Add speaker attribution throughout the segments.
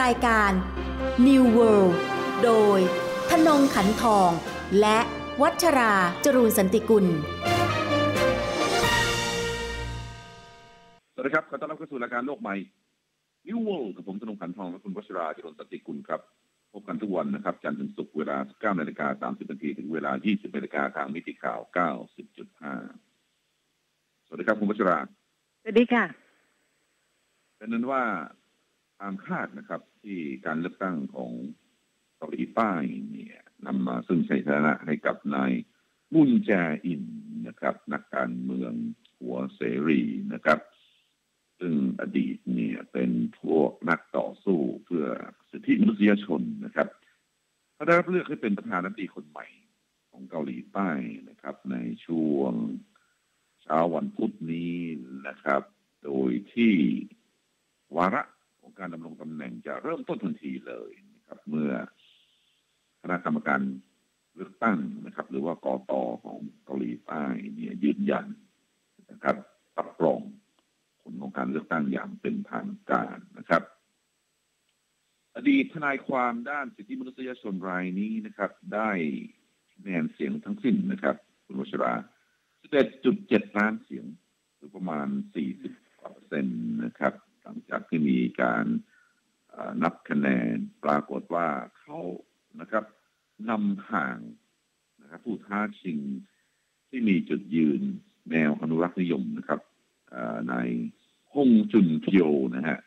Speaker 1: รายการ New World โดยธนงขันทอง และวัชราจรูนสันติกุล
Speaker 2: สวัสดีครับ ขอต้อนรับเข้าสู่รายการโลกใหม่ New World กับผมธนงขันทองและคุณวัชราจรุนสนติกุลครับ พบกันทุกวันนะครับ จันทร์ถึงศุกร์เวลา 9นาฬิกา30นาทีถึงเวลา 20นาฬิกาทางมิติข่าว 90.5 สวัสดีครับคุณวัชรา
Speaker 3: สวัสดีค่ะ
Speaker 2: เป็นนั้นว่า ตามคาดนะครับ ที่การเลือกตั้งของเกาหลีใต้เนี่ยนำมาซึ่งชัยชนะให้กับนายมุนแจอินนะครับ นักการเมืองหัวเสรีนะครับ ซึ่งอดีตเนี่ยเป็นพวกนักต่อสู้เพื่อสิทธิมนุษยชนนะครับเขาได้รับเลือกให้เป็นประธานาธิบดีคนใหม่ของเกาหลีใต้นะครับ ในช่วงเช้าวันพุธนี้นะครับ โดยที่วาระ ของการดำรงตำแหน่งจะเริ่มต้นทันทีเลยนะครับ เมื่อคณะกรรมการเลือกตั้งนะครับ หรือว่ากอตของเกาหลีใต้เนี่ยยืนยันนะครับรับรองผลของการเลือกตั้งอย่างเป็นทางการนะครับ อดีตทนายความด้านสิทธิมนุษยชนรายนี้นะครับ ได้คะแนนเสียงทั้งสิ้นนะครับ คุณวชรา11.7 ล้านเสียง หรือประมาณ 40กว่าเปอร์เซ็นต์นะครับ หลังจากที่มี การนับคะแนนปรากฏว่าเขานะครับนำห่างนะครับผู้ท้าชิงที่มีจุดยืนแนวอนุรักษ์นิยมนะครับในฮงจุนเพียวนะฮะ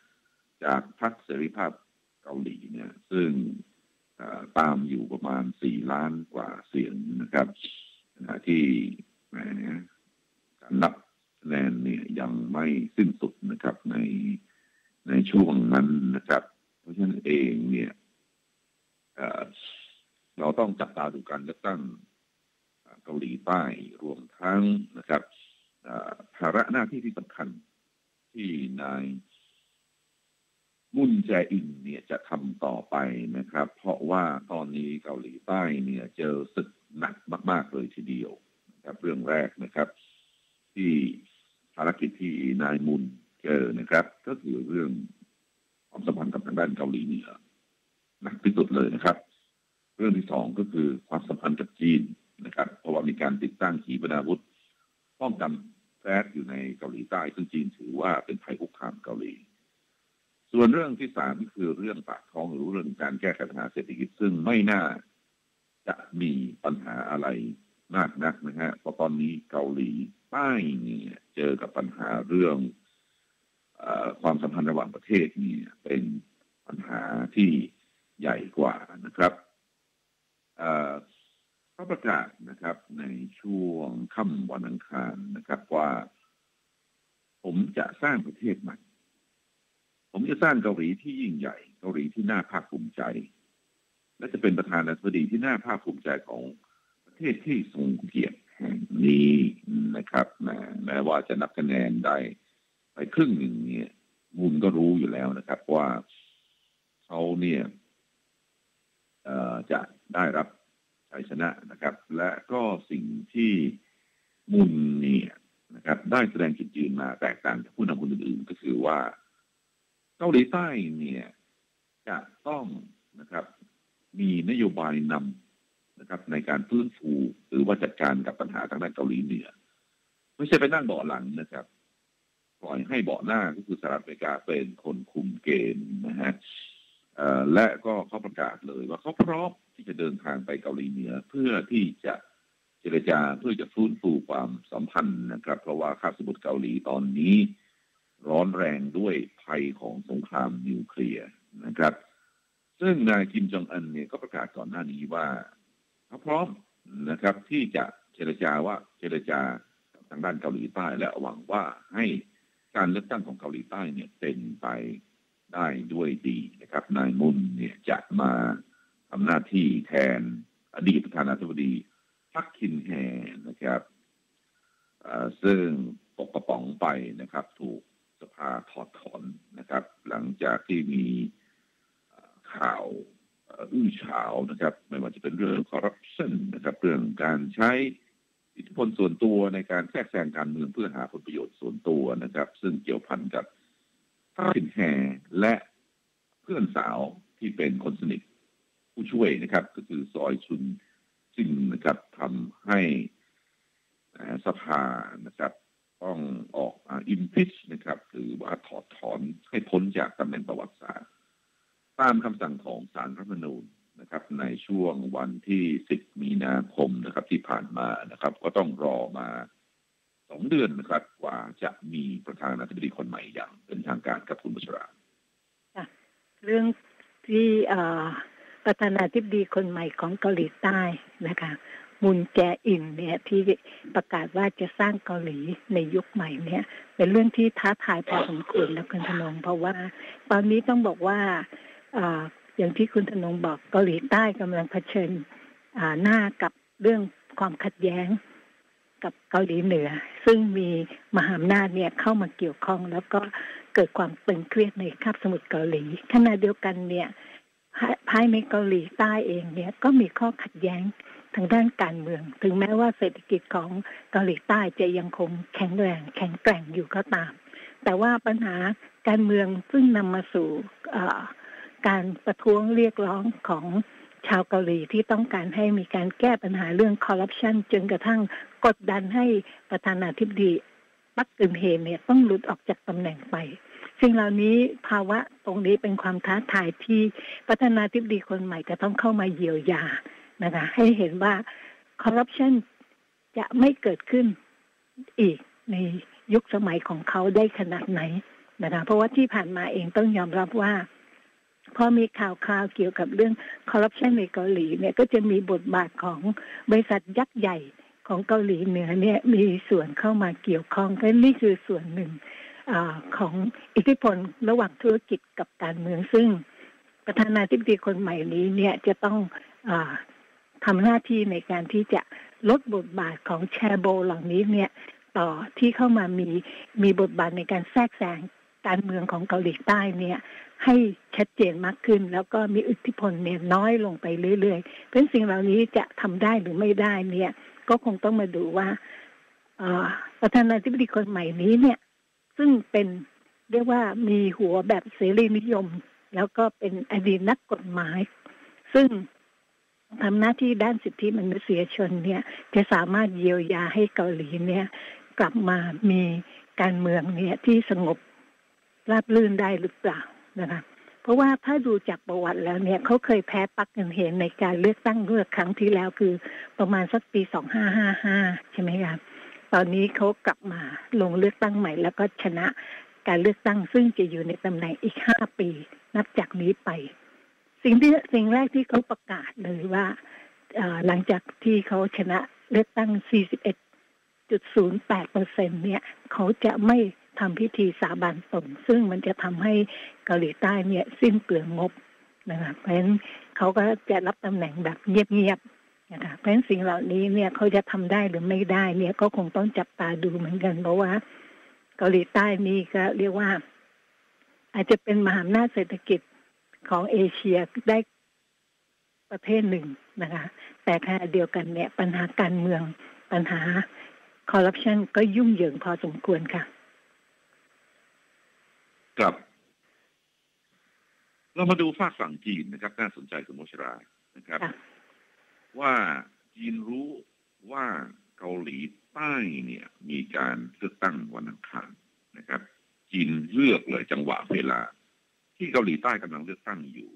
Speaker 2: จากพรรคเสรีภาพเกาหลีเนี่ย ซึ่งตามอยู่ประมาณสี่ล้านกว่าเสียงนะครับที่แหมการนับคะแนนเนี่ยยังไม่สิ้นสุดนะครับ ในในช่วงนั้นนะครับ เพราะฉะนั้นเองเนี่ยเราต้องจับตาดูการเลือกตั้งเกาหลีใต้รวมทั้งนะครับ ภาระหน้าที่ที่สำคัญ ที่นายมุนแจอินเนี่ยจะทำต่อไปนะครับ เพราะว่าตอนนี้เกาหลีใต้เนี่ยเจอศึกหนักมาก ๆ เลยทีเดียวนะครับเรื่องแรกนะครับ ที่ภารกิจที่นายมุนเจอนะครับ ก็คือเรื่องความสัมพันธ์กับทางด้านเกาหลีเหนือหนักที่สุดเลยนะครับ เรื่องที่สองก็คือความสัมพันธ์กับจีนนะครับ เพราะว่ามีการติดตั้งขีปนาวุธป้องกัน แทรกอยู่ในเกาหลีใต้ซึ่งจีนถือว่าเป็นภัยคุกคามเกาหลี ส่วนเรื่องที่สามก็คือเรื่องปากท้องหรือเรื่องการแก้ไขปัญหาเศรษฐกิจซึ่งไม่น่าจะมีปัญหาอะไรมากนักนะฮะเพราะตอนนี้เกาหลีใต้เนี่ยเจอกับปัญหาเรื่องอความสัมพันธ์ระหว่างประเทศนี่เป็นปัญหาที่ใหญ่กว่านะครับ เขาประกาศนะครับ ในช่วงค่ำวันอังคารนะครับ ว่า ผมจะสร้างประเทศใหม่ผมจะสร้างเกาหลีที่ยิ่งใหญ่ เกาหลีที่น่าภาคภูมิใจ และจะเป็นประธานาธิบดีที่น่าภาคภูมิใจของประเทศที่ทรงเกียรติแห่งนี้นะครับแม้ว่าจะนับคะแนนได้ไปครึ่งหนึ่งเนี่ยมุนก็รู้อยู่แล้วนะครับ ว่าเขาเนี่ยจะได้รับ ชัยชนะนะครับ และก็สิ่งที่มุนเนี่ยนะครับ ได้แสดงจุดยืนมาแตกต่างจากผู้นำคนอื่นๆ ก็คือว่าเกาหลีใต้เนี่ย จะต้องนะครับ มีนโยบายนำนะครับ ในการฟื้นฟูหรือว่าจัดการกับปัญหาทางด้านเกาหลีเหนือไม่ใช่ไปนั่งเบาะหลังนะครับปล่อยให้เบาะหน้าก็คือสหรัฐอเมริกาเป็นคนคุมเกมนะฮะ และก็เขาประกาศเลยว่าเขาพร้อมที่จะเดินทางไปเกาหลีเหนือเพื่อที่จะเจรจาเพื่อจะฟื้นฟูความสัมพันธ์นะครับ เพราะว่าคาบสมุทรเกาหลีตอนนี้ ร้อนแรงด้วยภัยของสงครามนิวเคลียร์นะครับ ซึ่งนายคิมจองอันเนี่ยก็ประกาศก่อนหน้านี้ว่าเขาพร้อมนะครับที่จะเจรจาว่าเจรจาทางด้านเกาหลีใต้และหวังว่าให้การเลือกตั้งของเกาหลีใต้เนี่ยเป็นไป ได้ด้วยดีนะครับ นายมุ่นเนี่ยจะมาทำหน้าที่แทนอดีตประธานาธิบดีพักคินแฮนะครับซึ่งตกกระป๋องไปนะครับ ถูกสภาถอดถอนนะครับ หลังจากที่มีข่าวอื้อฉาวนะครับ ไม่ว่าจะเป็นเรื่องคอร์รัปชันนะครับ เรื่องการใช้อิทธิพลส่วนตัวในการแทรกแซงการเมืองเพื่อหาผลประโยชน์ส่วนตัวนะครับ ซึ่งเกี่ยวพันกับ สินแห่และเพื่อนสาวที่เป็นคนสนิทผู้ช่วยนะครับ ก็คือซอยชุนซิงนะครับทำให้สภานะครับ ต้องออกอิมพิชนะครับ หรือว่าถอดถอนให้พ้นจากตำแหน่งประวัติศาสตร์ ตามคำสั่งของศาลรัฐธรรมนูญนะครับ ในช่วงวันที่ 10 มีนาคมนะครับ ที่ผ่านมานะครับ ก็ต้องรอมา สองเดือนนะครับกว่าจะมีประธานาธิบดีคนใหม่อย่างเป็นทางการกับคุณบุชรา
Speaker 3: เรื่องที่ประธานาธิบดีคนใหม่ของเกาหลีใต้นะคะมุนแจอินเนี่ยที่ประกาศว่าจะสร้างเกาหลีในยุคใหม่เนี่ย เป็นเรื่องที่ท้าทายพอสมควรแล้วคุณธนงเพราะว่า ตอนนี้ต้องบอกว่าอย่างที่คุณธนงบอกเกาหลีใต้กำลังเผชิญหน้ากับเรื่องความขัดแย้ง กับเกาหลีเหนือ ซึ่งมีมหาอำนาจเนี่ยเข้ามาเกี่ยวข้อง แล้วก็เกิดความตึงเครียดในคาบสมุทรเกาหลีขณะเดียวกันเนี่ยภายในเกาหลีใต้เองเนี่ยก็มีข้อขัดแย้งทางด้านการเมือง ถึงแม้ว่าเศรษฐกิจของเกาหลีใต้จะยังคงแข็งแรงแข็งแกร่งอยู่ก็ตาม แต่ว่าปัญหาการเมืองซึ่งนำมาสู่การประท้วงเรียกร้องของ ชาวเกาหลีที่ต้องการให้มีการแก้ปัญหาเรื่องคอร์รัปชันจนกระทั่งกดดันให้ประธานาธิบดีปักกึนเฮเนี่ยต้องหลุดออกจากตำแหน่งไปสิ่งเหล่านี้ภาวะตรงนี้เป็นความท้าทายที่ประธานาธิบดีคนใหม่จะต้องเข้ามาเยียวยานะคะ ให้เห็นว่าคอร์รัปชันจะไม่เกิดขึ้นอีกในยุคสมัยของเขาได้ขนาดไหนนะคะเพราะว่าที่ผ่านมาเองต้องยอมรับว่า พอมีข่าวคราวเกี่ยวกับเรื่องคอร์รัปชันในเกาหลีเนี่ยก็จะมีบทบาทของบริษัทยักษ์ใหญ่ของเกาหลีเหนือเนี่ยมีส่วนเข้ามาเกี่ยวข้องก็นี่คือส่วนหนึ่งอของอิทธิพลระหว่างธุรกิจกับการเมืองซึ่งประธานาธิบดีคนใหม่นี้เนี่ยจะต้องอทำหน้าที่ในการที่จะลดบทบาทของแชร์โบเหล่านี้เนี่ยต่อที่เข้ามามีมีบทบาทในการแทรกแซงการเมืองของเกาหลีใต้เนี่ย ให้ชัดเจนมากขึ้น แล้วก็มีอิทธิพลเนี่ยน้อยลงไปเรื่อยๆ เพราะสิ่งเหล่านี้จะทำได้หรือไม่ได้เนี่ย ก็คงต้องมาดูว่าประธานาธิบดีคนใหม่นี้เนี่ย ซึ่งเป็นเรียกว่ามีหัวแบบเสรีนิยม แล้วก็เป็นอดีตนักกฎหมาย ซึ่งทำหน้าที่ด้านสิทธิมนุษยชนเนี่ย จะสามารถเยียวยาให้เกาหลีเนี่ย กลับมามีการเมืองเนี่ยที่สงบราบรื่นได้หรือเปล่า นะคะเพราะว่าถ้าดูจากประวัติแล้วเนี่ยเขาเคยแพ้ปักกันเห็นในการเลือกตั้งเมื่อครั้งที่แล้วคือประมาณสักปีสองห้าห้าห้าใช่ไหมคะตอนนี้เขากลับมาลงเลือกตั้งใหม่ แล้วก็ชนะการเลือกตั้งซึ่งจะอยู่ในตำแหน่งอีกห้าปี นับจากนี้ไป สิ่งที่สิ่งแรกที่เขาประกาศเลยว่าหลังจากที่เขาชนะเลือกตั้ง 41.08เปอร์เซ็นเนี่ย เขาจะไม่ ทำพิธีสาบานตนซึ่งมันจะทำให้เกาหลีใต้เนี่ยสิ้นเปลืองงบนะคะเพราะฉะนั้นเขาก็จะรับตำแหน่งแบบเงียบๆนะคะเพราะฉะนั้นสิ่งเหล่านี้เนี่ยเขาจะทำได้หรือไม่ได้เนี่ยก็คงต้องจับตาดูเหมือนกันเพราะว่า เกาหลีใต้นี่ก็เรียกว่า อาจจะเป็นมหาอำนาจเศรษฐกิจของเอเชียได้ประเทศหนึ่งนะคะ แต่ขณะเดียวกันเนี่ยปัญหาการเมืองปัญหาคอร์รัปชันก็ยุ่งเหยิงพอสมควรค่ะ
Speaker 2: ครับ เรามาดูฝากฝั่งจีนนะครับ น่าสนใจคุณมชรานะครับ ว่าจีนรู้ว่าเกาหลีใต้เนี่ย มีการเลือกตั้งวันอังคารนะครับ จีนเลือกเลยจังหวะเวลา ที่เกาหลีใต้กำลังเลือกตั้งอยู่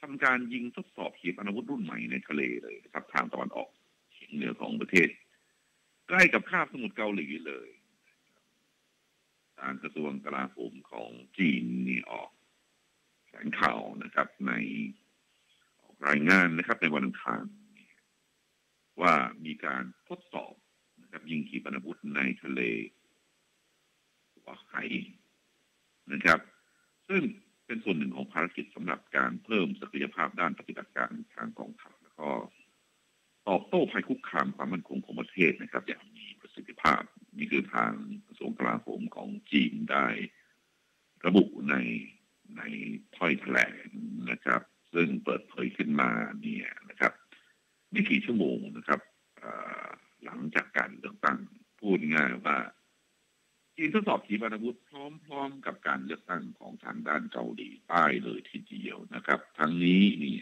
Speaker 2: ทำการยิงทดสอบขีปนาวุธรุ่นใหม่ในทะเลเลยครับ ทางตะวันออกเฉียงเหนือของประเทศ ใกล้กับคาบสมุทรเกาหลีเลย ทางกระทรวงกลาโหมของจีนนี่ออกแถลงข่าวนะครับ ในออกรายงานนะครับ ในวันอังคารว่ามีการทดสอบนะครับ ยิงขีปนาวุธในทะเลวาไคนะครับ ซึ่งเป็นส่วนหนึ่งของภารกิจสำหรับการเพิ่มศักยภาพด้านปฏิบัติการทางกองทัพแล้วก็ตอบโต้ภัยคุกคามความมั่นคงของประเทศนะครับ อย่างมีป สิทธิภาพ นี่คือทางกระทรวงกลาโหมของจีนได้ระบุในในถ้อยแถลงนะครับ ซึ่งเปิดเผยขึ้นมาเนี่ยนะครับไม่กี่ชั่วโมงนะครับหลังจากการเลือกตั้งพูดง่ายว่าจีนทดสอบขีปนาวุธพร้อมๆกับการเลือกตั้งของทางด้านเกาหลีใต้เลยทีเดียวนะครับ ทั้งนี้นี่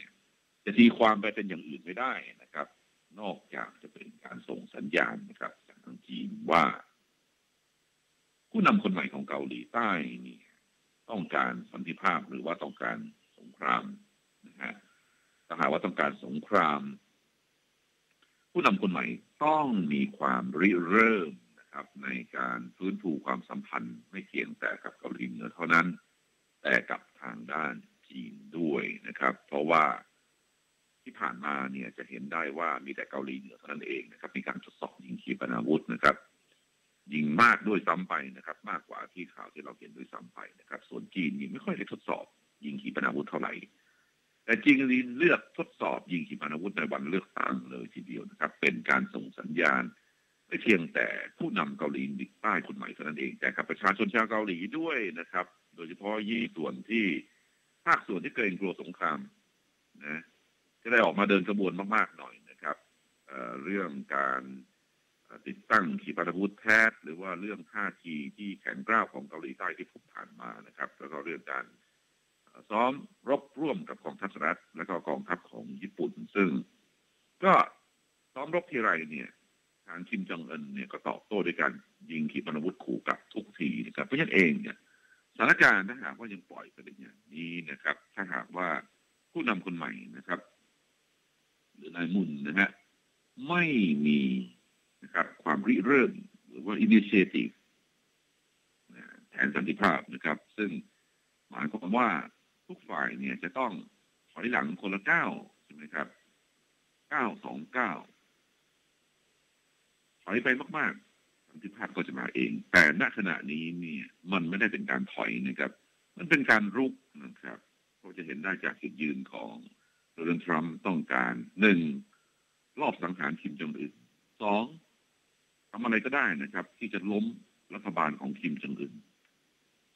Speaker 2: จะตีความไปเป็นอย่างอื่นไม่ได้นะครับ นอกจากจะเป็นการส่งสัญญาณนะครับ ทางจีนว่า ผู้นำคนใหม่ของเกาหลีใต้นี่ต้องการสันติภาพหรือว่าต้องการสงครามนะฮะถ้าหากว่าต้องการสงคราม ผู้นำคนใหม่ต้องมีความริเริ่มนะครับ ในการฟื้นฟูความสัมพันธ์ไม่เพียงแต่กับเกาหลีเหนือเท่านั้น แต่กับทางด้านจีนด้วยนะครับ เพราะว่า ที่ผ่านมาเนี่ยจะเห็นได้ว่ามีแต่เกาหลีเหนือเท่านั้นเองนะครับ มีการทดสอบยิงขีปนาวุธนะครับ ยิงมากด้วยซ้ำไปนะครับ มากกว่าที่ข่าวที่เราเห็นด้วยซ้ำไปนะครับ ส่วนจีนนี่ไม่ค่อยได้ทดสอบยิงขีปนาวุธเท่าไหร่ แต่จีนเลือกทดสอบยิงขีปนาวุธในวันเลือกตั้งเลยทีเดียวนะครับ เป็นการส่งสัญญาณไม่เพียงแต่ผู้นำเกาหลีใต้คนใหม่เท่านั้นเองแต่กับประชาชนชาวเกาหลีด้วยนะครับ โดยเฉพาะยี่ส่วนที่ภาคส่วนที่เกรงกลัวสงครามนะ จะได้ออกมาเดินกระบวนมากๆหน่อยนะครับเเรื่องการติดตั้งขีปนาวุธแทย์หรือว่าเรื่องท่าทีที่แข็งกร้าวของเกาหลีใต้ที่ผมผ่านมานะครับ แล้วก็เรื่องการซ้อมรบร่วมกับกองทัพสหรัฐและก็กองทัพของญี่ปุ่น ซึ่งก็ซ้อมรบทีไรเนี่ย ทางคิมจองอึนเนี่ยก็ตอบโต้ด้วยการยิงขีปนาวุธขู่กับทุกทีนะครับเพราะฉะนั้นเองเนี่ยสถานการณ์ถ้าหากว่ายังปล่อยไปอย่างนี้นะครับ ถ้าหากว่าผู้นำคนใหม่นะครับ หรือนายมุนนะฮะไม่มีนะครับความริเริ่มหรือว่า initiative แทนสันติภาพนะครับ ซึ่งหมายความว่าทุกฝ่ายเนี่ยจะต้องถอยหลังคนละเก้าใช่ไหมครับเก้าสองเก้าถอยไปมากๆสันติภาพก็จะมาเอง แต่ณขณะนี้เนี่ยมันไม่ได้เป็นการถอยนะครับ มันเป็นการรุกนะครับเราจะเห็นได้จากจุดยืนของ โดนัลด์ทรัมป์ต้องการหนึ่งรอบสังหารคิมจองอึนสองทำอะไรก็ได้นะครับ ที่จะล้มรัฐบาลของคิมจองอึน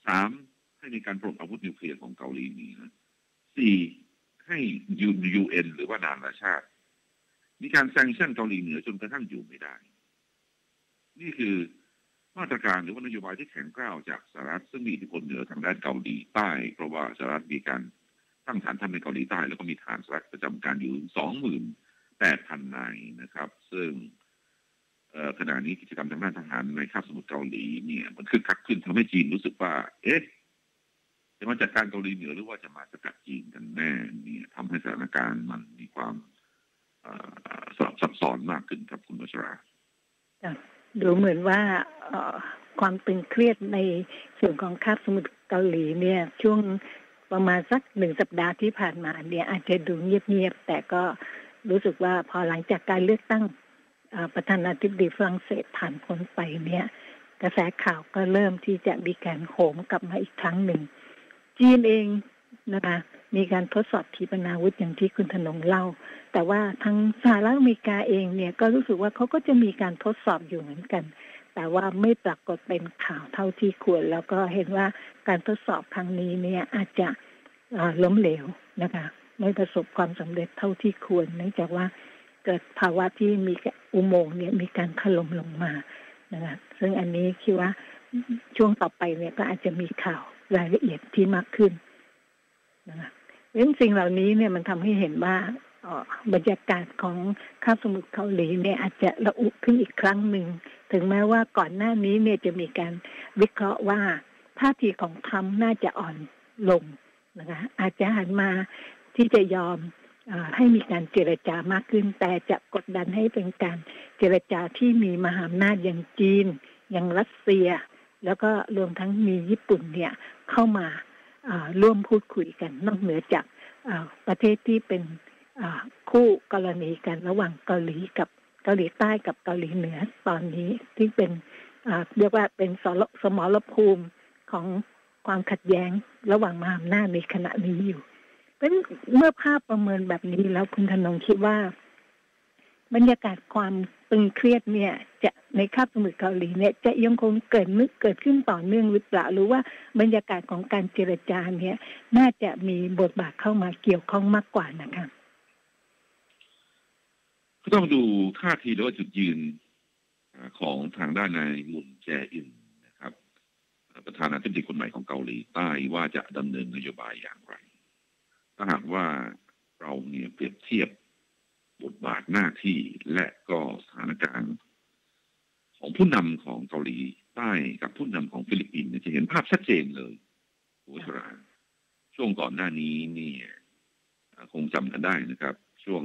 Speaker 2: สามให้มีการปลดอาวุธนิวเคลียร์ของเกาหลีนี้นะสี่ให้ยูยูเอ็นหรือว่านานาชาติ มีการแซงชั่นเกาหลีเหนือจนกระทั่งอยู่ไม่ได้ นี่คือมาตรการหรือว่านโยบายที่แข็งกร้าวจากสหรัฐซึ่งมีอิทธิพลเหนือทางด้านเกาหลีใต้เพราะว่าสหรัฐมีการ ตั้งฐานทัพในเกาหลีใต้แล้วก็มีฐานสหรัฐประจำการอยู่สองหมื่นแปดพันนายนะครับ ซึ่งขณะนี้กิจกรรมทางด้านทหารในคาบสมุทรเกาหลีเนี่ย มันคึกคักขึ้นทำให้จีนรู้สึกว่า เอ๊ะจะมาจัดการเกาหลีเหนือหรือว่าจะมาสกัดจีนกันแน่เนี่ยทำให้สถานการณ์มันมีความสลับซับซ้อนมากขึ้นครับคุณบัชรา
Speaker 3: ดูเหมือนว่าความตึงเครียดในส่วนของคาบสมุทรเกาหลีเนี่ย ช่วง ประมาณสักหนึ่งสัปดาห์ที่ผ่านมาเนี่ยอาจจะดูเงียบๆแต่ก็รู้สึกว่าพอหลังจากการเลือกตั้งประธานาธิบดีฝรั่งเศสผ่านพ้นไปเนี่ย กระแสข่าวก็เริ่มที่จะมีการโหมกลับมาอีกครั้งหนึ่ง จีนเองนะคะมีการทดสอบขีปนาวุธอย่างที่คุณธนงเล่า แต่ว่าทั้งสหรัฐอเมริกาเองเนี่ยก็รู้สึกว่าเขาก็จะมีการทดสอบอยู่เหมือนกัน แต่ว่าไม่ปรากฏเป็นข่าวเท่าที่ควร แล้วก็เห็นว่าการทดสอบครั้งนี้เนี่ยอาจจะล้มเหลวนะคะไม่ประสบความสำเร็จเท่าที่ควรเนื่องจากว่าเกิดภาวะที่มีอุโมงค์เนี่ยมีการถล่มลงมานะคะซึ่งอันนี้คิดว่าช่วงต่อไปเนี่ยก็อาจจะมีข่าวรายละเอียดที่มากขึ้นนะคะเรื่องสิ่งเหล่านี้เนี่ยมันทำให้เห็นว่าบรรยากาศของคาบสมุทรเกาหลีเนี่ยอาจจะระอุขึ้นอีกครั้งหนึ่ง ถึงแม้ว่าก่อนหน้านี้เนี่ยจะมีการวิเคราะห์ว่าท่าทีของทรัมป์น่าจะอ่อนลงนะคะอาจจะหันมาที่จะยอมให้มีการเจรจามากขึ้น แต่จะกดดันให้เป็นการเจรจาที่มีมหาอำนาจอย่างจีน อย่างรัสเซีย แล้วก็รวมทั้งมีญี่ปุ่นเนี่ยเข้ามาร่วมพูดคุยกันนอกเหนือจากประเทศที่เป็นคู่กรณีกันระหว่างเกาหลีกับ เกาหลีใต้กับเกาหลีเหนือตอนนี้ที่เป็นเรียกว่าเป็นสมรภูมิของความขัดแย้งระหว่างมหาอำนาจในขณะนี้อยู่เป็นเมื่อภาพประเมินแบบนี้แล้วคุณธนงคิดว่า บรรยากาศความตึงเครียดเนี่ย จะในคาบสมุทรเกาหลีเนี่ย จะยังคงเกิดนึกเกิดขึ้นต่อเนื่องหรือเปล่าหรือว่าบรรยากาศของการเจรจาเนี่ย น่าจะมีบทบาทเข้ามาเกี่ยวข้องมากกว่านะคะ
Speaker 2: ก็ต้องดูท่าทีหรือว่าจุดยืนของทางด้านนายมุนแจอินนะครับ ประธานาธิบดีคนใหม่ของเกาหลีใต้ว่าจะดำเนินนโยบายอย่างไร ถ้าหากว่าเราเนี่ยเปรียบเทียบบทบาทหน้าที่และก็สถานการณ์ ของผู้นำของเกาหลีใต้กับผู้นำของฟิลิปปินส์จะเห็นภาพชัดเจนเลยคุณชราช่วงก่อนหน้านี้นี่คงจำกันได้นะครับ ช่วง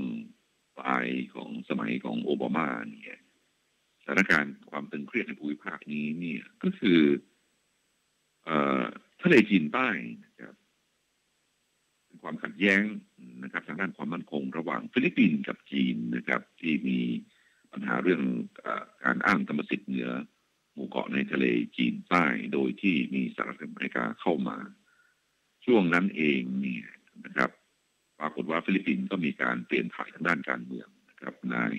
Speaker 2: ลายของสมัยของโอบามาเนี่ยสถานการณ์ความตึงเครียดในภูมิภาคนี้เนี่ยก็คือทะเลจีนใต้นะครับเป็นความขัดแย้งนะครับทางด้านความมั่นคงระหว่างฟิลิปปินส์กับจีนนะครับ ที่มีปัญหาเรื่องอการอ้างกรรมสิทธิ์เหนือหมู่เกาะในทะเลจีนใต้โดยที่มีสหรัฐอเมริกาเข้ามา ช่วงนั้นเองเนี่ยนะครับ ปรากฏว่าฟิลิปปินส์ก็มีการเปลี่ยนถ่ายทางด้านการเมืองนะครับนาย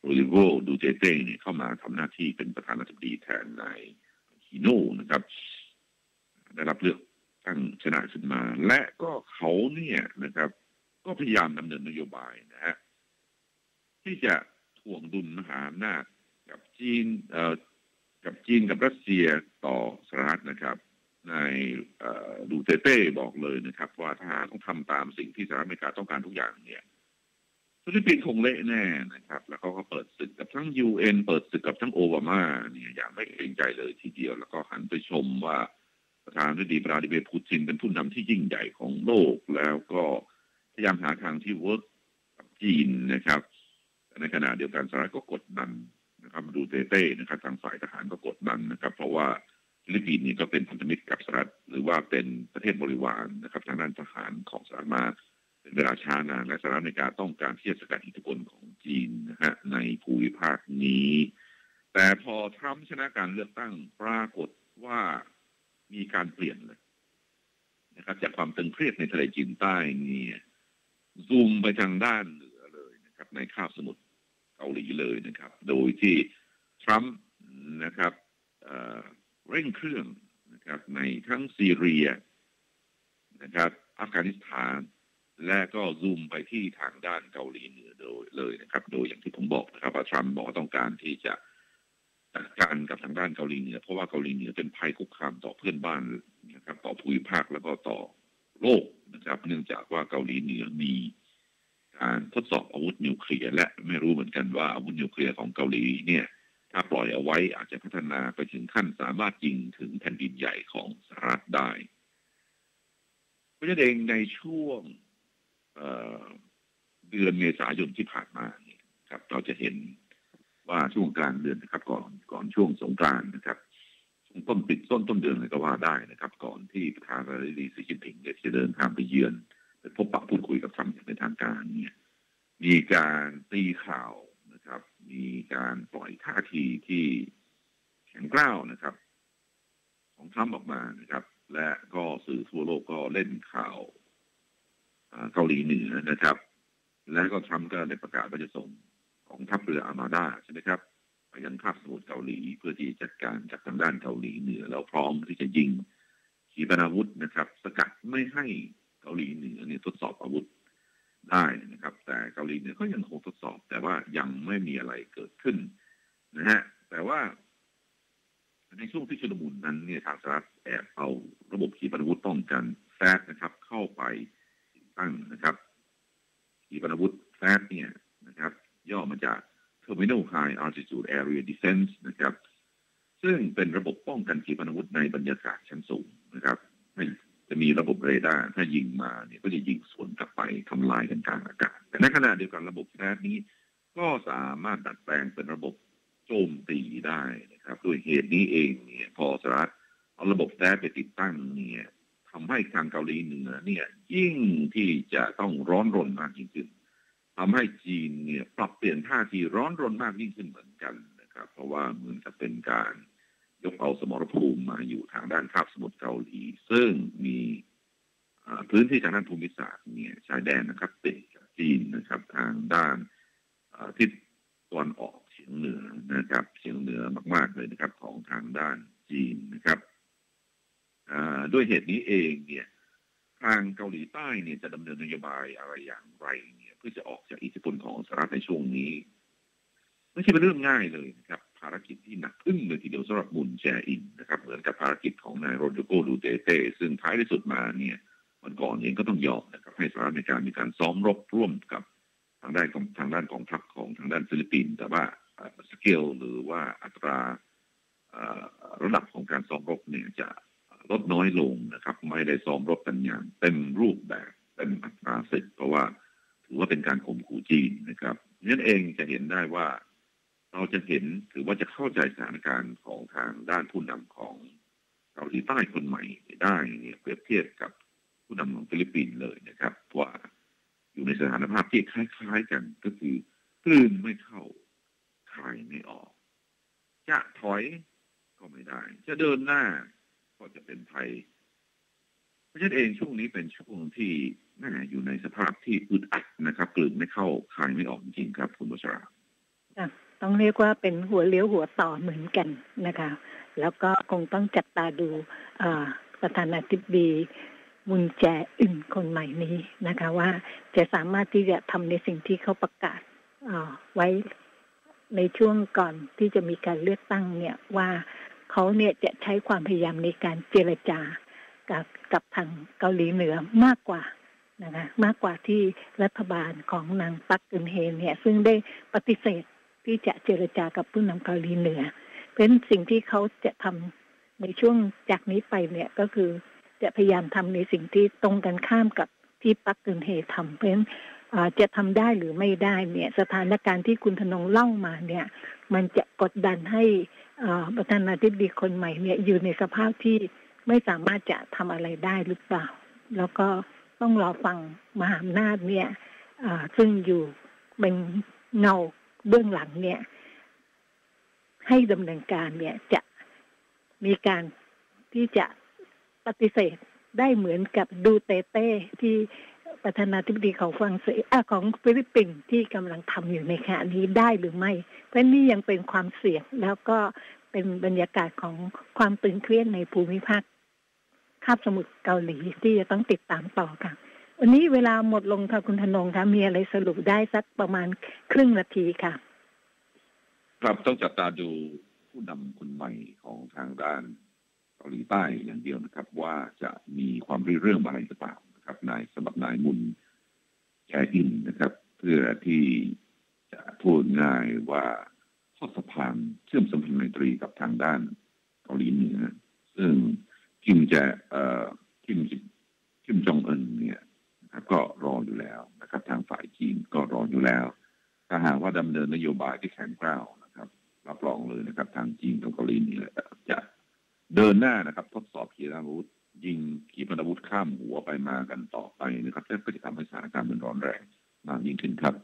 Speaker 2: โรลิโวดูเจเต้เนี่ยเข้ามาทำหน้าที่เป็นประธานาธิบดีแทนนายฮิโนนะครับ ได้รับเลือกตั้งชนะขึ้นมา และก็เขาเนี่ยนะครับ ก็พยายามดำเนินนโยบายนะฮะที่จะถ่วงดุลมหาอำนาจกับจีนเอ่อกับจีนกับรัสเซียต่อสหรัฐนะครับ นายดูเตเต้บอกเลยนะครับ ว่าถ้าต้องทำตามสิ่งที่สหรัฐอเมริกาต้องการทุกอย่างเนี่ยฟิลิปปินส์คงเละแน่นะครับ แล้วเขาก็เปิดศึกกับทั้งยูเอ็นเปิดศึกกับทั้งโอบามาเนี่ยอย่างไม่เกรงใจเลยทีเดียว แล้วก็หันไปชมว่าประธานาธิบดีปราดิเบปูตินเป็นผู้นำที่ยิ่งใหญ่ของโลก แล้วก็พยายามหาทางที่เวิร์กกับจีนนะครับในขณะเดียวกันสหรัฐก็กดดันนะครับ ดูเตเต้นะครับ ทางฝ่ายทหารก็กดดันนะครับ เพราะว่า ฟิลิปปินส์นี่ก็เป็นพันธมิตรกับสหรัฐหรือว่าเป็นประเทศบริวารนะครับทางด้านทหารของสหรัฐมาเป็นเวลาช้านานและสหรัฐอเมริกาต้องการที่จะสกัดอิทธิพลของจีนนะฮะในภูมิภาคนี้ แต่พอทรัมป์ชนะการเลือกตั้งปรากฏว่ามีการเปลี่ยนเลยนะครับจากความตึงเครียดในทะเลจีนใต้นี่ซูมไปทางด้านเหนือเลยนะครับ ในคาบสมุทรเกาหลีเลยนะครับ โดยที่ทรัมป์นะครับ เร่งเครื่องนะครับ ในทั้งซีเรียนะครับ อัฟกานิสถาน และก็ซูมไปที่ทางด้านเกาหลีเหนือโดยเลยนะครับ โดยอย่างที่ผมบอกนะครับว่าทรัมป์บอกต้องการที่จะจัดการกับทางด้านเกาหลีเหนือ เพราะว่าเกาหลีเหนือเป็นภัยคุกคามต่อเพื่อนบ้านนะครับ ต่อภูมิภาคแล้วก็ต่อโลกนะครับ เนื่องจากว่าเกาหลีเหนือมีการทดสอบอาวุธนิวเคลียร์และไม่รู้เหมือนกันว่าอาวุธนิวเคลียร์ของเกาหลีเนี่ย ถ้าปล่อยเอาไว้อาจจะพัฒนาไปถึงขั้นสามารถยิงถึงแผ่นดินใหญ่ของสหรัฐได้ เพราะฉะนั้นเองในช่วงเดือนเมษายนที่ผ่านมาเนี่ยครับ เราจะเห็นว่าช่วงกลางเดือนนะครับ ก่อนก่อนช่วงสงกรานต์นะครับช่วงต้นปิดต้นต้นเดือนเลยก็ว่าได้นะครับ ก่อนที่ประธานาธิบดีสีจิ้นผิงจะเดินทางไปเยือนไปพบปะพูดคุยกับทรัมป์อย่างเป็นทางการเนี่ย มีการตีข่าว นะครับ มีการปล่อยท่าทีที่แข็งกร้าวนะครับ ของทรัมป์ออกมานะครับ และก็สื่อทั่วโลกก็เล่นข่าวเกาหลีเหนือนะครับ และก็ทรัมป์ก็ได้ประกาศว่าจะส่งของทัพเรืออามาดาใช่ไหมครับไปยังคาบสมุทรเกาหลีเพื่อที่จัดการจากทางด้านเกาหลีเหนือแล้วพร้อมที่จะยิงขีปนาวุธนะครับ สกัดไม่ให้เกาหลีเหนือเนี่ยทดสอบอาวุธ ได้นะครับ แต่เกาหลีเหนือก็ยังคงทดสอบ แต่ว่ายังไม่มีอะไรเกิดขึ้นนะฮะแต่ว่า ในช่วงที่ชุลมุนนั้นเนี่ยทางสหรัฐแอบเอาระบบขีปนาวุธป้องกันแฟดนะครับ เข้าไปตั้งนะครับขีปนาวุธแฟดเนี่ยนะครับ ย่อมาจาก Terminal High Altitude Area Defense นะครับ ซึ่งเป็นระบบป้องกันขีปนาวุธในบรรยากาศชั้นสูงนะครับไม่ จะมีระบบเรดาร์ถ้ายิงมาเนี่ยก็จะยิงสวนกลับไปทำลายกันกลางอากาศแต่ในขณะเดียวกันระบบแทสนี้ ก็สามารถดัดแปลงเป็นระบบโจมตีได้นะครับด้วยเหตุนี้เองเนี่ยพอสหรัฐเอาระบบแทสไปติดตั้งเนี่ยทำให้ทางเกาหลีเหนือเนี่ยยิ่งที่จะต้องร้อนรนมากยิ่งขึ้นทำให้จีนเนี่ยปรับเปลี่ยนท่าทีร้อนรนมากยิ่งขึ้นเหมือนกันนะครับ เพราะว่าเหมือนจะเป็นการ ยกเอาสมรภูมิมาอยู่ทางด้านคาบสมุทรเกาหลี ซึ่งมีพื้นที่ทางด้านภูมิศาสตร์เนี่ยชายแดนนะครับติดกับจีนนะครับ ทางด้านทิศตะวันออกเฉียงเหนือนะครับเฉียงเหนือมากๆเลยนะครับ ของทางด้านจีนนะครับด้วยเหตุนี้เองเนี่ยทางเกาหลีใต้เนี่ยจะดำเนินนโยบายอะไรอย่างไรเนี่ย เพื่อจะออกจากอิทธิพลของสหรัฐในช่วงนี้ ไม่ใช่เป็นเรื่องง่ายเลยนะครับารกิจที่หนักอึ้งเลยทีเดียวสำหรับมุนแจอินนะครับ เหมือนกับภารกิจของนายโรดิโกดูเตเต้ซึ่งท้ายที่สุดมาเนี่ยมันก่อนเองก็ต้องยอมนะครับให้สหรัฐอเมริกามีการซ้อมรบร่วมกับทางด้านของทางด้านกองทัพของทางด้านฟิลิปปินส์แต่ว่าสเกลหรือว่าอัตราระดับของการซ้อมรบเนี่ยจะลดน้อยลงนะครับ ไม่ได้ซ้อมรบกันอย่างเต็มรูปแบบเต็มอัตราสิทธิ์เพราะว่าถือว่าเป็นการข่มขู่จีนนะครับนั่นเองจะเห็นได้ว่า เราจะเห็นถือว่าจะเข้าใจสถานการณ์ของทางด้านผู้นำของเกาหลีใต้คนใหม่ได้เนี่ยเปรียบเทียบกับผู้นำของฟิลิปปินส์เลยนะครับ ว่าอยู่ในสถานภาพที่คล้ายๆกันก็คือกลืนไม่เข้าคายไม่ออก จะถอยก็ไม่ได้ จะเดินหน้าก็จะเป็นภัยเพราะฉะนั้นเองช่วงนี้เป็นช่วงที่น่าอยู่ในสภาพที่อึดอัดนะครับกลืนไม่เข้าคายไม่ออกจริงครับ คุณบุษรา
Speaker 3: ต้องเรียกว่าเป็นหัวเลี้ยวหัวต่อเหมือนกันนะคะ แล้วก็คงต้องจับตาดูประธานาธิบดีมุนแจอินคนใหม่นี้นะคะ ว่าจะสามารถที่จะทำในสิ่งที่เขาประกาศไว้ในช่วงก่อนที่จะมีการเลือกตั้งเนี่ยว่าเขาเนี่ยจะใช้ความพยายามในการเจรจากับกับทางเกาหลีเหนือมากกว่านะคะมากกว่าที่รัฐบาลของนางปักกึนเฮนเนี่ย ซึ่งได้ปฏิเสธ ที่จะเจรจากับผู้นำเกาหลีเหนือเป็นสิ่งที่เขาจะทำในช่วงจากนี้ไปเนี่ยก็คือจะพยายามทำในสิ่งที่ตรงกันข้ามกับที่ปักกึนเฮทำเพราะฉะนั้นจะทำได้หรือไม่ได้เนี่ยสถานการณ์ที่คุณธนงเล่ามาเนี่ย มันจะกดดันให้ประธานาธิบดีคนใหม่เนี่ยอยู่ในสภาพที่ไม่สามารถจะทำอะไรได้หรือเปล่า แล้วก็ต้องรอฟังมหาอำนาจเนี่ยซึ่งอยู่เป็นเงา เบื้องหลังเนี่ย ให้ดำเนินการเนี่ยจะมีการที่จะปฏิเสธได้เหมือนกับดูเตเต้ที่ประธานาธิบดีของฝรั่งเศสของฟิลิปปินส์ที่กำลังทำอยู่ในขณะนี้ได้หรือไม่ เพราะนี่ยังเป็นความเสี่ยงแล้วก็เป็นบรรยากาศของความตึงเครียดในภูมิภาคคาบสมุทรเกาหลีที่จะต้องติดตามต่อค่ะ วันนี้เวลาหมดลงค่ะคุณธนงคะมีอะไรสรุปได้สักประมาณครึ่งนาทีค่ะ
Speaker 2: ครับต้องจับตาดูผู้นำคนใหม่ของทางด้านเกาหลีใต้อย่างเดียวนะครับ ว่าจะมีความริเรื่องอะไรหรือเปล่านะครับนายสำหรับนายมุนแจอินนะครับ เพื่อที่จะพูดง่ายว่าข้อสะพานเชื่อมสัมพันธ์ไมตรีกับทางด้านเกาหลีเหนือซึ่งคิมจะเอ่อคิมคิมจองอินเนี่ยน ก็รออยู่แล้วนะครับ ทางฝ่ายจีนก็รออยู่แล้ว ถ้าหากว่าดำเนินนโยบายที่แข็งกร้าวนะครับ รับรองเลยนะครับ ทางจีนกับเกาหลีเหนือจะเดินหน้านะครับ ทดสอบขีปนาวุธยิงขีปนาวุธข้ามหัวไปมากันต่อไปนะครับและก็จะทำให้สถานการณ์มันร้อนแรงมากยิ่งขึ้นครับ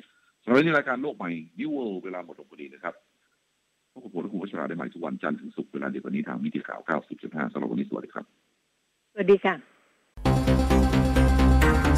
Speaker 2: สำหรับในรายการโลกใหม่นิวเวิลเวลาหมดลงพอดีนะครับพบกับผมและคุณวัชราได้ใหม่ทุกวันจันทร์ถึงศุกร์เวลาเดียวกันนี้ทางมิติข่าว 90.5สำหรับวันนี้สวัสดีครับ
Speaker 3: สวัสดีค่ะ